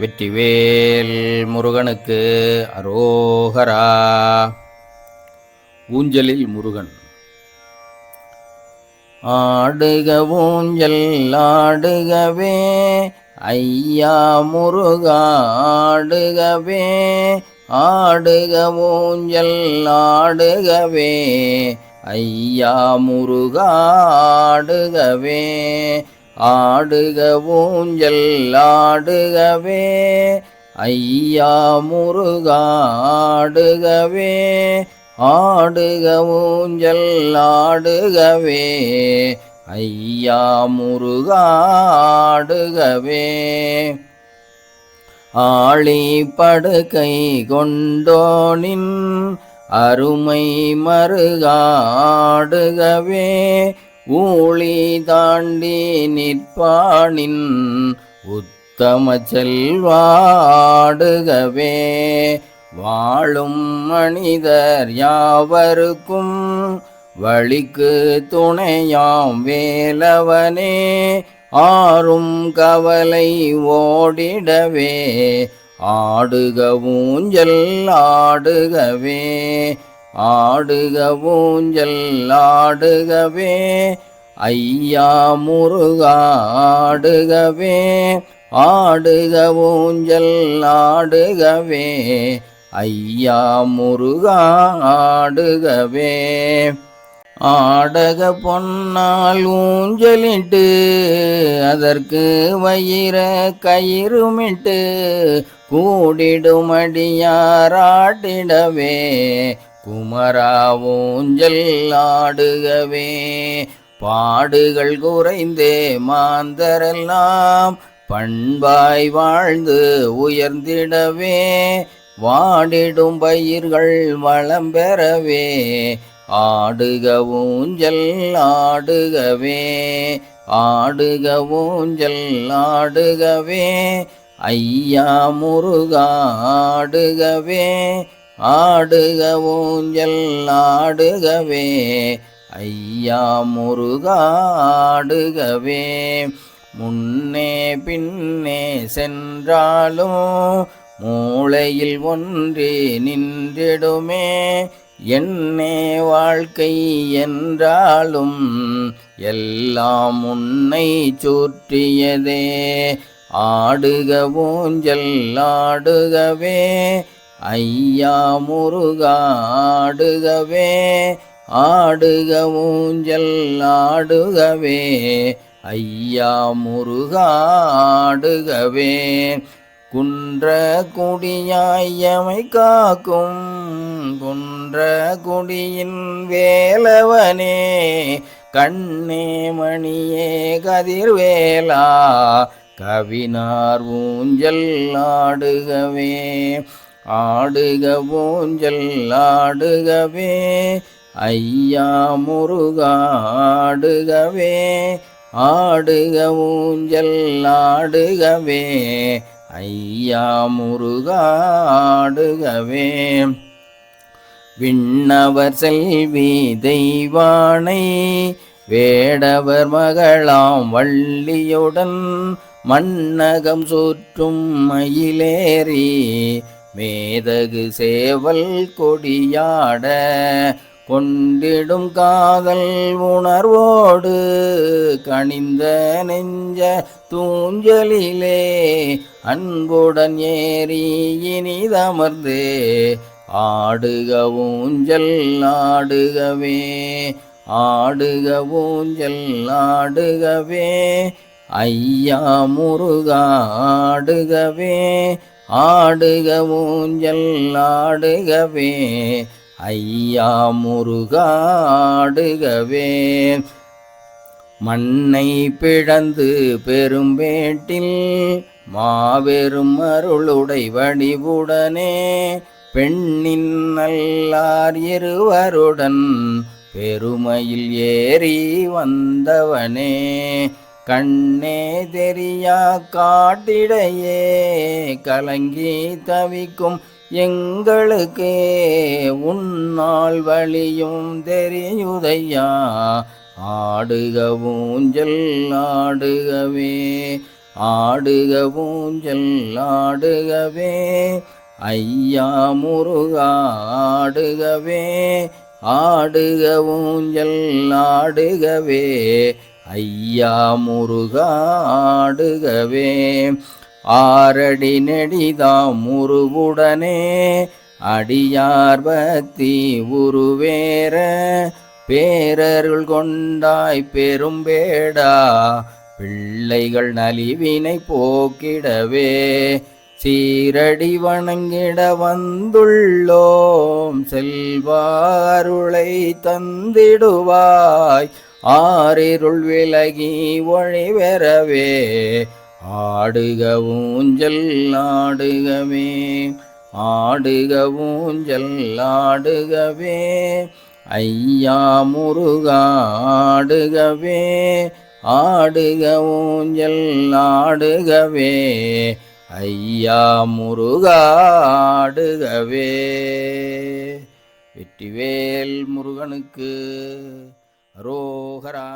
வெற்றிவேல் முருகனுக்கு அரோகரா. ஊஞ்சலில் முருகன். ஆடுக ஊஞ்சல் ஆடுகவே. ஐயா முருகா ஆடுகவே. ஆடுக ஊஞ்சல் ஆடுகவே. ஐயா முருகா ஆடுகவே. ஆடுக ஊஞ்சல் ஆடுகவே. ஐயா முருகா ஆடுகவே. ஆடுக ஊஞ்சல் ஆடுகவே. ஐயா முருகா ஆடுகவே. ஆளி படுகை கொண்டோனின் அருமை மருகாடுகவே ஊழி தாண்டி நிற்பானின் உத்தம செல்வாடுகவே. வாழும் மனிதர் யாவருக்கும் வழிக்கு துணையாம் வேலவனே. ஆறும் கவலை ஓடிடவே ஆடுக ஊஞ்சல் ஆடுகவே. ஆடுக ஊஞ்சல் ஆடுகவே. ஐயா முருகா ஆடுகவே. ஆடுக ஊஞ்சல் ஆடுகவே. ஐயா முருகா ஆடுகவே. ஆடக பொன்னால் ஊஞ்சலிட்டு அதற்கு வயிற கயிறுமிட்டு கூடிடுமடியாராட்டிடவே குமராவூஞ்சல் ஆடுகவே பாடுகள் குறைந்தே மாந்தரெல்லாம் பண்பாய் வாழ்ந்து உயர்ந்திடவே வாடிடும் பயிர்கள் வளம் பெறவே ஆடுக ஊஞ்சல் ஆடுகவே ஆடுக ஊஞ்சல் ஆடுகவே ஐயா முருகா ஆடுகவே ஆடுக ஊஞ்சல் ஆடுகவே. ஐயா முருகா ஆடுகவே. முன்னே பின்னே சென்றாலும் மூளையில் ஒன்றே நின்றிடுமே. என்னே வாழ்க்கை என்றாலும் எல்லாம் உன்னை சுற்றியதே. ஆடுக ஊஞ்சல் ஆடுகவே. ஐயா முருகா ஆடுகவே ஆடுக ஊஞ்சல் ஆடுகவே. ஐயா முருகா ஆடுகவே. குன்ற குடியாயமை காக்கும் குன்ற குடியின் வேலவனே. கண்ணே மணியே கதிர்வேலா கவினார் ஊஞ்சல் ஆடுகவே. ஆடுக ஊஞ்சல் ஆடுகவே. ஐயா முருகா ஆடுகவே. ஆடுக ஊஞ்சல் ஆடுகவே. ஐயா முருகா ஆடுகவே. விண்ணவர் செல்வி தெய்வானை. வேடவர் மகளாம் வள்ளியுடன் மன்னகம் சுற்றும் மயிலேறி. மேதகு சேவல் கொடியாட கொண்டிடும் காதல் உணர்வோடு கனிந்த நெஞ்ச தூஞ்சலிலே அன்புடன் ஏறி இனிதமர்ந்தே ஆடுக ஊஞ்சல் ஆடுகவே ஆடுக ஊஞ்சல் ஆடுகவே ஐயா முருகா ஆடுகவே ஆடுக ஊஞ்சல் ஆடுகவே. ஐயா முருகாடுகவே மண்ணை பிழந்து பெரும்பேட்டில் மாபெரும் அருளுடை வடிவுடனே. பெண்ணின் நல்லார் இருவருடன் பெருமையில் ஏறி வந்தவனே. கண்ணே தெரியா காட்டிடையே கலங்கி தவிக்கும் எங்களுக்கே உன்னால் வழியும் தெரியுதையா? ஆடுக ஊஞ்சல் ஆடுகவே ஆடுக ஊஞ்சல் ஆடுகவே. ஐயா முருகா ஆடுகவே ஆடுக ஊஞ்சல் ஆடுகவே. ஐயா முருகாடுகவே ஆரடி நெடிதாம் முருவுடனே அடியார் பக்தி உருவேற பேரருள் கொண்டாய் பெரும்பேடா பிள்ளைகள் நலிவினை போக்கிடவே சீரடி வணங்கிட வந்துள்ளோம் செல்வாருளை தந்திடுவாய் ஆறிருள் விலகி ஒழிவெறவே ஆடுக ஊஞ்சல் ஆடுகவே. ஆடுக ஊஞ்சல் ஆடுகவே. ஐயா முருகா ஆடுகவே. ஆடுக ஊஞ்சல் ஆடுகவே. ஐயா முருகா ஆடுகவே. வெற்றிவேல் முருகனுக்கு அரோகரா